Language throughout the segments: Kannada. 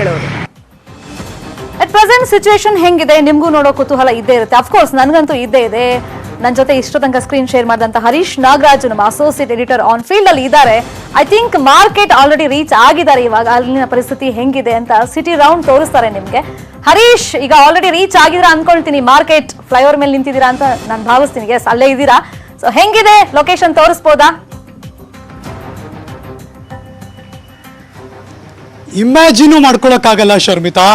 ಬೆಂಗಳೂರು ಅಟ್ ಪ್ರೆಸೆಂಟ್ ಸಿಚುವೇಶನ್ ಹೆಂಗಿದೆ? ನಿಮಗೂ ನೋಡೋ ಕುತೂಹಲ ಇದ್ದೇ ಇರುತ್ತೆ. ಅಫ್ಕೋರ್ಸ್ ನನಗಂತೂ ಇದ್ದೇ ಇದೆ. ನನ್ನ ಜೊತೆ ಇಷ್ಟು ಸ್ಕ್ರೀನ್ ಶೇರ್ ಮಾಡಿದಂತ ಹರೀಶ್ ನಾಗರಾಜ್ ನಮ್ಮ ಅಸೋಸಿಯೇಟ್ ಎಡಿಟರ್ ಆನ್ ಫೀಲ್ಡ್ ಅಲ್ಲಿ ಇದ್ದಾರೆ. I think market already reach ಆಗಿದ್ದಾರೆ ಇವಾಗ. ಅಲ್ಲಿನ ಪರಿಸ್ಥಿತಿ ಹೆಂಗಿದೆ ಅಂತ ಸಿಟಿ ರೌಂಡ್ ತೋರಿಸ್ತಾರೆ ನಿಮ್ಗೆ. ಹರೀಶ್, ಈಗ ಆಲ್ರೆಡಿ ರೀಚ್ ಆಗಿದ್ರ ಅನ್ಕೊಳ್ತೀನಿ. ಮಾರ್ಕೆಟ್ ಫ್ಲೈಓವರ್ ಮೇಲೆ ನಿಂತಿದ್ದೀರಾ ಅಂತ ನಾನು ಭಾವಿಸ್ತೀನಿ. ಎಸ್ ಅಲ್ಲೇ ಇದ್ದೀರಾ. ಸೊ ಹೆಂಗಿದೆ? ಲೊಕೇಶನ್ ತೋರಿಸ್ಬೋದಾ? ಇಮ್ಯಾಜಿನು ಮಾಡ್ಕೊಳಕ್ಕಾಗಲ್ಲ ಶರ್ಮಿತಾ.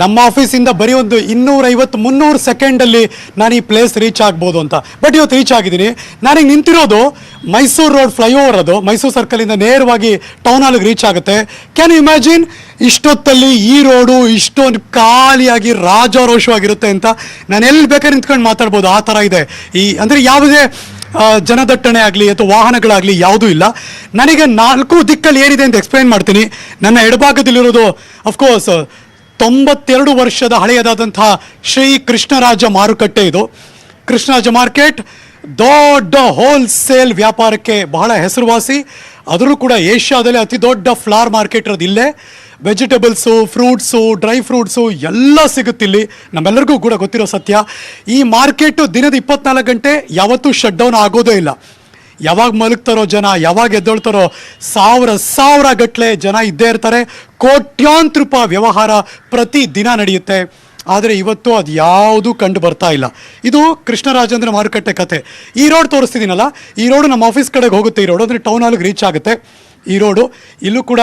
ನಮ್ಮ ಆಫೀಸಿಂದ ಬರೀ ಒಂದು ಇನ್ನೂರೈವತ್ತು, ಮುನ್ನೂರು ಸೆಕೆಂಡಲ್ಲಿ ನಾನು ಈ ಪ್ಲೇಸ್ ರೀಚ್ ಆಗ್ಬೋದು ಅಂತ. ಬಟ್ ಇವತ್ತು ರೀಚ್ ಆಗಿದ್ದೀನಿ. ನನಗೆ ನಿಂತಿರೋದು ಮೈಸೂರು ರೋಡ್ ಫ್ಲೈಓವರ್ ಅದು. ಮೈಸೂರು ಸರ್ಕಲಿಂದ ನೇರವಾಗಿ ಟೌನ್ ಹಾಲ್ಗೆ ರೀಚ್ ಆಗುತ್ತೆ. ಕ್ಯಾನ್ ಇಮ್ಯಾಜಿನ್ ಇಷ್ಟೊತ್ತಲ್ಲಿ ಈ ರೋಡು ಇಷ್ಟೊಂದು ಖಾಲಿಯಾಗಿ ರಾಜಾರೋಷವಾಗಿರುತ್ತೆ ಅಂತ. ನಾನು ಎಲ್ಲಿ ಬೇಕಾದ್ರೆ ನಿಂತ್ಕೊಂಡು ಮಾತಾಡ್ಬೋದು. ಆ ಥರ ಇದೆ. ಈ ಅಂದರೆ ಯಾವುದೇ ಜನದಟ್ಟಣೆ ಆಗಲಿ ಅಥವಾ ವಾಹನಗಳಾಗಲಿ ಯಾವುದೂ ಇಲ್ಲ. ನನಗೆ ನಾಲ್ಕು ದಿಕ್ಕಲ್ಲಿ ಏನಿದೆ ಅಂತ ಎಕ್ಸ್ಪ್ಲೈನ್ ಮಾಡ್ತೀನಿ. ನನ್ನ ಎಡಭಾಗದಲ್ಲಿರೋದು ಅಫ್ಕೋರ್ಸ್ ತೊಂಬತ್ತೆರಡು ವರ್ಷದ ಹಳೆಯದಾದಂತಹ ಶ್ರೀ ಕೃಷ್ಣರಾಜ ಮಾರುಕಟ್ಟೆ ಇದು. ಕೃಷ್ಣರಾಜ ಮಾರ್ಕೆಟ್ ದೊಡ್ಡ ಹೋಲ್ಸೇಲ್ ವ್ಯಾಪಾರಕ್ಕೆ ಬಹಳ ಹೆಸರುವಾಸಿ. ಅದರೂ ಕೂಡ ಏಷ್ಯಾದಲ್ಲಿ ಅತಿ ದೊಡ್ಡ ಫ್ಲಾರ್ ಮಾರ್ಕೆಟ್ ಇರೋದು ಇಲ್ಲೇ. ವೆಜಿಟೇಬಲ್ಸು ಫ್ರೂಟ್ಸು ಡ್ರೈ ಫ್ರೂಟ್ಸು ಎಲ್ಲ ಸಿಗುತ್ತಿಲ್ಲಿ ನಮ್ಮೆಲ್ಲರಿಗೂ ಕೂಡ ಗೊತ್ತಿರೋ ಸತ್ಯ. ಈ ಮಾರ್ಕೆಟು ದಿನದ ಇಪ್ಪತ್ನಾಲ್ಕು ಗಂಟೆ ಯಾವತ್ತೂ ಶಟ್ ಡೌನ್ ಆಗೋದೇ ಇಲ್ಲ. ಯಾವಾಗ ಮಲಗ್ತಾರೋ ಜನ, ಯಾವಾಗ ಎದ್ದೊಳ್ತಾರೋ ಸಾವಿರ ಸಾವಿರ ಗಟ್ಟಲೆ ಜನ ಇದ್ದೇ ಇರ್ತಾರೆ. ಕೋಟ್ಯಾಂತರ ರೂಪಾಯಿ ವ್ಯವಹಾರ ಪ್ರತಿ ದಿನ ನಡೆಯುತ್ತೆ. ಆದರೆ ಇವತ್ತು ಅದು ಯಾವುದೂ ಕಂಡು ಬರ್ತಾ ಇಲ್ಲ. ಇದು ಕೃಷ್ಣರಾಜೇಂದ್ರ ಮಾರುಕಟ್ಟೆ ಕತೆ. ಈ ರೋಡ್ ತೋರಿಸ್ತಿದ್ದೀನಲ್ಲ, ಈ ರೋಡು ನಮ್ಮ ಆಫೀಸ್ ಕಡೆಗೆ ಹೋಗುತ್ತೆ. ಈ ರೋಡು ಅಂದರೆ ಟೌನ್ ಹಾಲ್ಗೆ ರೀಚ್ ಆಗುತ್ತೆ. ಈ ರೋಡು ಇಲ್ಲೂ ಕೂಡ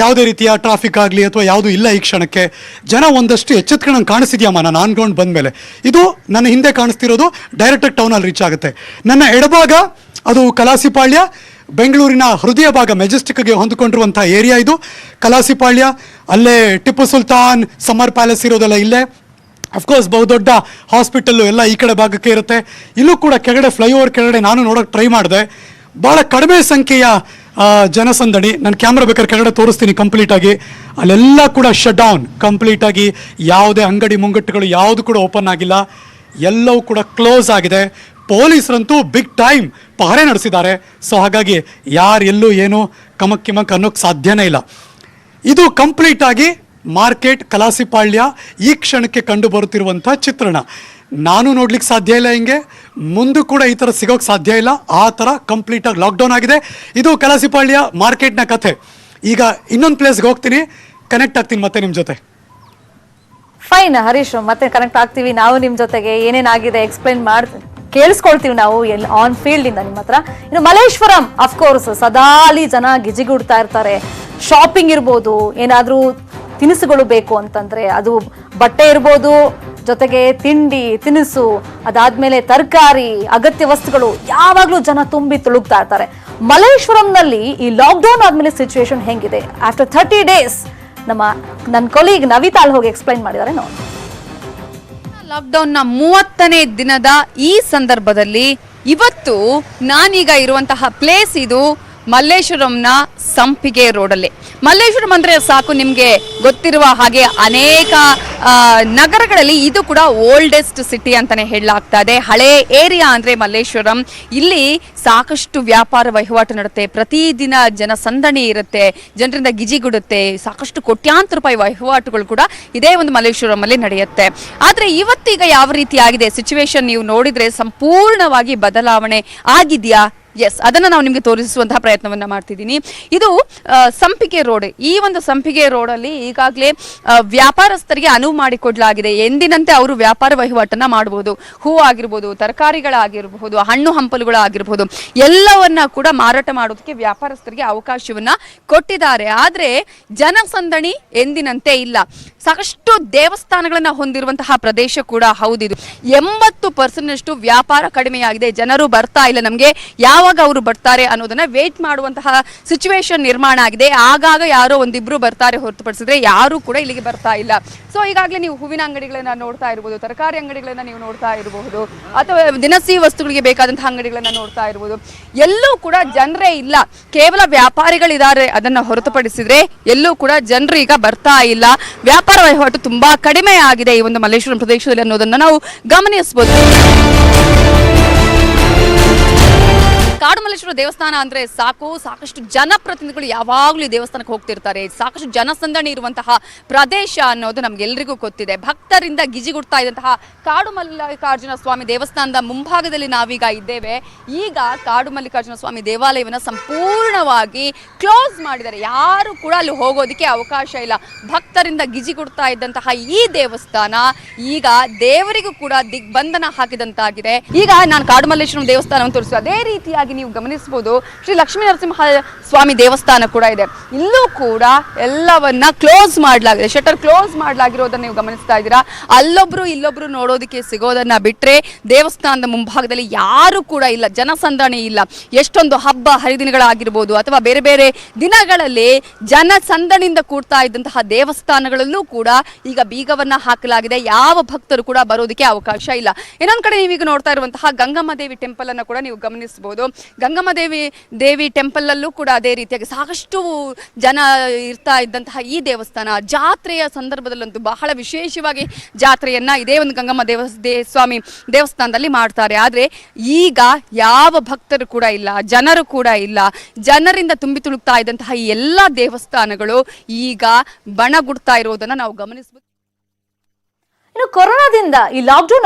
ಯಾವುದೇ ರೀತಿಯ ಟ್ರಾಫಿಕ್ ಆಗಲಿ ಅಥವಾ ಯಾವುದೂ ಇಲ್ಲ ಈ ಕ್ಷಣಕ್ಕೆ. ಜನ ಒಂದಷ್ಟು ಎಚ್ಚೆತ್ಕೊಂಡು ಕಾಣಿಸಿದ್ಯಾಮ ನಾನು ಆನ್ಗ್ರೌಂಡ್ ಬಂದಮೇಲೆ ಇದು ನನ್ನ ಹಿಂದೆ ಕಾಣಿಸ್ತಿರೋದು ಡೈರೆಕ್ಟಾಗಿ ಟೌನಲ್ಲಿ ರೀಚ್ ಆಗುತ್ತೆ. ನನ್ನ ಎಡಭಾಗ ಅದು ಕಲಾಸಿಪಾಳ್ಯ, ಬೆಂಗಳೂರಿನ ಹೃದಯ ಭಾಗ ಮೆಜೆಸ್ಟಿಕ್ಗೆ ಹೊಂದಿಕೊಂಡಿರುವಂಥ ಏರಿಯಾ ಇದು. ಕಲಾಸಿಪಾಳ್ಯ ಅಲ್ಲೇ ಟಿಪ್ಪು ಸುಲ್ತಾನ್, ಸಮರ್ ಪ್ಯಾಲೇಸ್ ಇರೋದೆಲ್ಲ ಇಲ್ಲೇ. ಅಫ್ಕೋರ್ಸ್ ಬಹುದೊಡ್ಡ ಹಾಸ್ಪಿಟಲ್ಲು ಎಲ್ಲ ಈ ಕಡೆ ಭಾಗಕ್ಕೆ ಇರುತ್ತೆ. ಇಲ್ಲೂ ಕೂಡ ಕೆಳಗಡೆ ಫ್ಲೈಓವರ್ ಕೆಳಗಡೆ ನಾನು ನೋಡೋಕೆ ಟ್ರೈ ಮಾಡಿದೆ. ಭಾಳ ಕಡಿಮೆ ಸಂಖ್ಯೆಯ ಜನಸಂದಣಿ. ನಾನು ಕ್ಯಾಮ್ರಾ ಬೇಕಾದ್ರೆ ಕೆಳಗಡೆ ತೋರಿಸ್ತೀನಿ ಕಂಪ್ಲೀಟಾಗಿ ಅಲ್ಲೆಲ್ಲ ಕೂಡ ಶಟ್ ಡೌನ್ ಕಂಪ್ಲೀಟಾಗಿ ಯಾವುದೇ ಅಂಗಡಿ ಮುಂಗಟ್ಟುಗಳು ಯಾವುದು ಕೂಡ ಓಪನ್ ಆಗಿಲ್ಲ. ಎಲ್ಲವೂ ಕೂಡ ಕ್ಲೋಸ್ ಆಗಿದೆ. ಪೊಲೀಸರಂತೂ ಬಿಗ್ ಟೈಮ್ ಪಹರೆ ನಡೆಸಿದ್ದಾರೆ. ಸೊ ಹಾಗಾಗಿ ಯಾರು ಎಲ್ಲೂ ಏನು ಕಮಕ್ ಕಿಮಕ್ ಅನ್ನೋಕ್ಕೆ ಸಾಧ್ಯನೇ ಇಲ್ಲ. ಇದು ಕಂಪ್ಲೀಟ್ ಆಗಿ ಮಾರ್ಕೆಟ್ ಕಲಾಸಿಪಾಳ್ಯ ಈ ಕ್ಷಣಕ್ಕೆ ಕಂಡು ಬರುತ್ತಿರುವಂಥ ಚಿತ್ರಣ. ನಾನು ನೋಡ್ಲಿಕ್ಕೆ ಸಾಧ್ಯ ಇಲ್ಲ ಹಿಂಗೆ. ಮುಂದೆ ಕೂಡ ಈ ಥರ ಸಿಗೋಕೆ ಸಾಧ್ಯ ಇಲ್ಲ. ಆ ಥರ ಕಂಪ್ಲೀಟಾಗಿ ಲಾಕ್ಡೌನ್ ಆಗಿದೆ. ಇದು ಕಲಾಸಿಪಾಳ್ಯ ಮಾರ್ಕೆಟ್ನ ಕಥೆ. ಈಗ ಇನ್ನೊಂದು ಪ್ಲೇಸ್ಗೆ ಹೋಗ್ತೀನಿ. ಕನೆಕ್ಟ್ ಆಗ್ತೀನಿ ಮತ್ತೆ ನಿಮ್ಮ ಜೊತೆ. ಫೈನ್ ಹರೀಶ್, ಮತ್ತೆ ಕನೆಕ್ಟ್ ಆಗ್ತೀವಿ. ನಾವು ನಿಮ್ಮ ಜೊತೆಗೆ ಏನೇನಾಗಿದೆ ಎಕ್ಸ್ಪ್ಲೈನ್ ಮಾಡ್ತೀವಿ ಕೇಳಿಸ್ಕೊಳ್ತೀವಿ ನಾವು ಎಲ್ಲಿ ಆನ್ ಫೀಲ್ಡ್ ಇಂದ ನಿಮ್ಮ ಹತ್ರ ಇನ್ನು ಮಲೇಶ್ವರಂ ಅಫ್ಕೋರ್ಸ್ ಸದಾ ಅಲ್ಲಿ ಜನ ಗಿಜಿಗುಡ್ತಾ ಇರ್ತಾರೆ. ಶಾಪಿಂಗ್ ಇರ್ಬೋದು, ಏನಾದರೂ ತಿನಿಸುಗಳು ಬೇಕು ಅಂತಂದರೆ ಅದು ಬಟ್ಟೆ ಇರ್ಬೋದು, ಜೊತೆಗೆ ತಿಂಡಿ, ತಿನಿಸು, ಅದಾದಮೇಲೆ ತರಕಾರಿ, ಅಗತ್ಯ ವಸ್ತುಗಳು ಯಾವಾಗಲೂ ಜನ ತುಂಬಿ ತುಳುಕ್ತಾ ಇರ್ತಾರೆ. ಮಲೇಶ್ವರಂನಲ್ಲಿ ಈ ಲಾಕ್ಡೌನ್ ಆದಮೇಲೆ ಸಿಚುವೇಶನ್ ಹೆಂಗಿದೆ? ಆಫ್ಟರ್ ಥರ್ಟಿ ಡೇಸ್ ನಮ್ಮ ನನ್ನ ಕೊಲೀಗ್ ನವಿತಾ ಅಲ್ಲಿ ಹೋಗಿ ಎಕ್ಸ್ಪ್ಲೈನ್ ಮಾಡಿದ್ದಾರೆ ನೋಡಿ. ಲಾಕ್ಡೌನ್ನ ಮೂವತ್ತನೇ ದಿನದ ಈ ಸಂದರ್ಭದಲ್ಲಿ ಇವತ್ತು ನಾನೀಗ ಇರುವಂತಹ ಪ್ಲೇಸ್ ಇದು ಮಲ್ಲೇಶ್ವರಂನ ಸಂಪಿಗೆ ರೋಡಲ್ಲಿ. ಮಲ್ಲೇಶ್ವರಂ ಅಂದ್ರೆ ಸಾಕು ನಿಮಗೆ ಗೊತ್ತಿರುವ ಹಾಗೆ ಅನೇಕ ನಗರಗಳಲ್ಲಿ ಇದು ಕೂಡ ಓಲ್ಡೆಸ್ಟ್ ಸಿಟಿ ಅಂತಾನೆ ಹೇಳಲಾಗ್ತಾ ಇದೆ. ಹಳೆ ಏರಿಯಾ ಅಂದ್ರೆ ಮಲ್ಲೇಶ್ವರಂ. ಇಲ್ಲಿ ಸಾಕಷ್ಟು ವ್ಯಾಪಾರ ವಹಿವಾಟು ನಡುತ್ತೆ. ಪ್ರತಿದಿನ ಜನಸಂದಣಿ ಇರುತ್ತೆ, ಜನರಿಂದ ಗಿಜಿಗುಡುತ್ತೆ ಸಾಕಷ್ಟು ಕೋಟ್ಯಾಂತರ ರೂಪಾಯಿ ವಹಿವಾಟುಗಳು ಕೂಡ ಇದೇ ಒಂದು ಮಲ್ಲೇಶ್ವರಂ ಅಲ್ಲಿ ನಡೆಯುತ್ತೆ. ಆದರೆ ಇವತ್ತೀಗ ಯಾವ ರೀತಿ ಆಗಿದೆ? ಸಿಚುವೇಶನ್ ನೀವು ನೋಡಿದ್ರೆ ಸಂಪೂರ್ಣವಾಗಿ ಬದಲಾವಣೆ ಆಗಿದೆಯಾ? ಎಸ್ ಅದನ್ನ ನಾವು ನಿಮಗೆ ತೋರಿಸುವಂತಹ ಪ್ರಯತ್ನವನ್ನ ಮಾಡ್ತಿದ್ದೀನಿ. ಇದು ಸಂಪಿಗೆ ರೋಡ್. ಈ ಒಂದು ಸಂಪಿಗೆ ರೋಡಲ್ಲಿ ಈಗಾಗಲೇ ವ್ಯಾಪಾರಸ್ಥರಿಗೆ ಅನುವು ಮಾಡಿಕೊಡ್ಲಾಗಿದೆ. ಎಂದಿನಂತೆ ಅವರು ವ್ಯಾಪಾರ ವಹಿವಾಟನ್ನ ಮಾಡಬಹುದು ಹೂ ಆಗಿರ್ಬೋದು, ತರಕಾರಿಗಳಾಗಿರಬಹುದು, ಹಣ್ಣು ಹಂಪಲುಗಳಾಗಿರ್ಬೋದು, ಎಲ್ಲವನ್ನ ಕೂಡ ಮಾರಾಟ ಮಾಡೋದಕ್ಕೆ ವ್ಯಾಪಾರಸ್ಥರಿಗೆ ಅವಕಾಶವನ್ನ ಕೊಟ್ಟಿದ್ದಾರೆ. ಆದ್ರೆ, ಜನಸಂದಣಿ ಎಂದಿನಂತೆ ಇಲ್ಲ. ಸಾಕಷ್ಟು ದೇವಸ್ಥಾನಗಳನ್ನ ಹೊಂದಿರುವಂತಹ ಪ್ರದೇಶ ಕೂಡ ಹೌದಿದು. ಎಂಬತ್ತು ಪರ್ಸೆಂಟ್ ನಷ್ಟು ವ್ಯಾಪಾರ ಕಡಿಮೆಯಾಗಿದೆ. ಜನರು ಬರ್ತಾ ಇಲ್ಲ ನಮಗೆ. ಯಾವಾಗ ಅವರು ಬರ್ತಾರೆ ಅನ್ನೋದನ್ನ ವೇಟ್ ಮಾಡುವಂತಹ ಸಿಚುವೇಶನ್ ನಿರ್ಮಾಣ ಆಗಿದೆ. ಆಗಾಗ ಯಾರೋ ಒಂದಿಬ್ರು ಬರ್ತಾರೆ ಹೊರತುಪಡಿಸಿದ್ರೆ ಯಾರು ಕೂಡ ಇಲ್ಲಿಗೆ ಬರ್ತಾ ಇಲ್ಲ. ಸೊ ಈಗಾಗಲೇ ನೀವು ಹೂವಿನ ಅಂಗಡಿಗಳನ್ನ ನೋಡ್ತಾ ಇರಬಹುದು ತರಕಾರಿ ಅಂಗಡಿಗಳನ್ನ ನೀವು ನೋಡ್ತಾ ಇರಬಹುದು ಅಥವಾ ದಿನಸಿ ವಸ್ತುಗಳಿಗೆ ಬೇಕಾದಂತಹ ಅಂಗಡಿಗಳನ್ನ ನೋಡ್ತಾ ಇರಬಹುದು ಎಲ್ಲೂ ಕೂಡ ಜನರೇ ಇಲ್ಲ. ಕೇವಲ ವ್ಯಾಪಾರಿಗಳಿದ್ದಾರೆ ಅದನ್ನ ಹೊರತುಪಡಿಸಿದ್ರೆ ಎಲ್ಲೂ ಕೂಡ ಜನರು ಈಗ ಬರ್ತಾ ಇಲ್ಲ. ವ್ಯಾಪಾರ ವಹಿವಾಟು ತುಂಬಾ ಕಡಿಮೆ ಆಗಿದೆ ಈ ಒಂದು ಮಲ್ಲೇಶ್ವರಂ ಪ್ರದೇಶದಲ್ಲಿ ಅನ್ನೋದನ್ನ ನಾವು ಗಮನಿಸಬಹುದು ಕಾಡುಮಲ್ಲೇಶ್ವರ ದೇವಸ್ಥಾನ ಅಂದ್ರೆ ಸಾಕು. ಸಾಕಷ್ಟು ಜನಪ್ರತಿನಿಧಿಗಳು ಯಾವಾಗಲೂ ದೇವಸ್ಥಾನಕ್ಕೆ ಹೋಗ್ತಿರ್ತಾರೆ. ಸಾಕಷ್ಟು ಜನಸಂದಣಿ ಇರುವಂತಹ ಪ್ರದೇಶ ಅನ್ನೋದು ನಮ್ಗೆಲ್ರಿಗೂ ಗೊತ್ತಿದೆ. ಭಕ್ತರಿಂದ ಗಿಜಿಗುಡ್ತಾ ಇದ್ದಂತಹ ಕಾಡು ಮಲ್ಲಿಕಾರ್ಜುನ ಸ್ವಾಮಿ ದೇವಸ್ಥಾನದ ಮುಂಭಾಗದಲ್ಲಿ ನಾವೀಗ ಇದ್ದೇವೆ. ಈಗ ಕಾಡು ಮಲ್ಲಿಕಾರ್ಜುನ ಸ್ವಾಮಿ ದೇವಾಲಯವನ್ನು ಸಂಪೂರ್ಣವಾಗಿ ಕ್ಲೋಸ್ ಮಾಡಿದ್ದಾರೆ. ಯಾರು ಕೂಡ ಅಲ್ಲಿ ಹೋಗೋದಕ್ಕೆ ಅವಕಾಶ ಇಲ್ಲ. ಭಕ್ತರಿಂದ ಗಿಜಿಗುಡ್ತಾ ಇದ್ದಂತಹ ಈ ದೇವಸ್ಥಾನ ಈಗ ದೇವರಿಗೂ ಕೂಡ ದಿಗ್ಬಂಧನ ಹಾಕಿದಂತಾಗಿದೆ. ಈಗ ನಾನು ಕಾಡುಮಲ್ಲೇಶ್ವರಂ ದೇವಸ್ಥಾನವನ್ನು ತೋರಿಸ್ತು ಅದೇ ರೀತಿಯಾಗಿ ನೀವು ಗಮನಿಸಬಹುದು ಶ್ರೀ ಲಕ್ಷ್ಮೀ ನರಸಿಂಹ ಸ್ವಾಮಿ ದೇವಸ್ಥಾನ ಕೂಡ ಇದೆ. ಇಲ್ಲೂ ಕೂಡ ಎಲ್ಲವನ್ನ ಕ್ಲೋಸ್ ಮಾಡಲಾಗಿದೆ. ಶಟರ್ ಕ್ಲೋಸ್ ಮಾಡಲಾಗಿರೋದನ್ನ ನೀವು ಗಮನಿಸ್ತಾ ಇದ್ದೀರಾ? ಅಲ್ಲೊಬ್ರು ಇಲ್ಲೊಬ್ರು ನೋಡೋದಕ್ಕೆ ಸಿಗೋದನ್ನ ಬಿಟ್ಟರೆ ದೇವಸ್ಥಾನದ ಮುಂಭಾಗದಲ್ಲಿ ಯಾರು ಕೂಡ ಇಲ್ಲ. ಜನಸಂದಣಿ ಇಲ್ಲ. ಎಷ್ಟೊಂದು ಹಬ್ಬ ಹರಿದಿನಗಳಾಗಿರ್ಬೋದು ಅಥವಾ ಬೇರೆ ಬೇರೆ ದಿನಗಳಲ್ಲಿ ಜನಸಂದಣಿಯಿಂದ ಕೂಡ್ತಾ ಇದ್ದಂತಹ ದೇವಸ್ಥಾನಗಳಲ್ಲೂ ಕೂಡ ಈಗ ಬೀಗವನ್ನ ಹಾಕಲಾಗಿದೆ. ಯಾವ ಭಕ್ತರು ಕೂಡ ಬರೋದಕ್ಕೆ ಅವಕಾಶ ಇಲ್ಲ. ಇನ್ನೊಂದು ಕಡೆ ನೀವೀಗ ನೋಡ್ತಾ ಇರುವಂತಹ ಗಂಗಮ್ಮ ದೇವಿ ಟೆಂಪಲ್ ಅನ್ನು ಕೂಡ ನೀವು ಗಮನಿಸಬಹುದು. ಗಂಗಮ್ಮ ದೇವಿ ದೇವಿ ಟೆಂಪಲ್ ಅಲ್ಲೂ ಕೂಡ ಅದೇ ರೀತಿಯಾಗಿ ಸಾಕಷ್ಟು ಜನ ಇರ್ತಾ ಇದ್ದಂತಹ ಈ ದೇವಸ್ಥಾನ, ಜಾತ್ರೆಯ ಸಂದರ್ಭದಲ್ಲಂತೂ ಬಹಳ ವಿಶೇಷವಾಗಿ ಜಾತ್ರೆಯನ್ನ ಇದೇ ಒಂದು ಗಂಗಮ್ಮ ದೇವ ಸ್ವಾಮಿ ದೇವಸ್ಥಾನದಲ್ಲಿ ಮಾಡ್ತಾರೆ. ಆದರೆ ಈಗ ಯಾವ ಭಕ್ತರು ಕೂಡ ಇಲ್ಲ, ಜನರು ಕೂಡ ಇಲ್ಲ, ಜನರಿಂದ ತುಂಬಿ ತುಳುಕ್ತಾ ಇದ್ದಂತಹ ಈ ಎಲ್ಲ ದೇವಸ್ಥಾನಗಳು ಈಗ ಬಣಗುಡ್ತಾ ಇರೋದನ್ನ ನಾವು ಗಮನಿಸಬಹುದು ಇನ್ನು ಕೊರೋನಾದಿಂದ ಈ ಲಾಕ್ಡೌನ್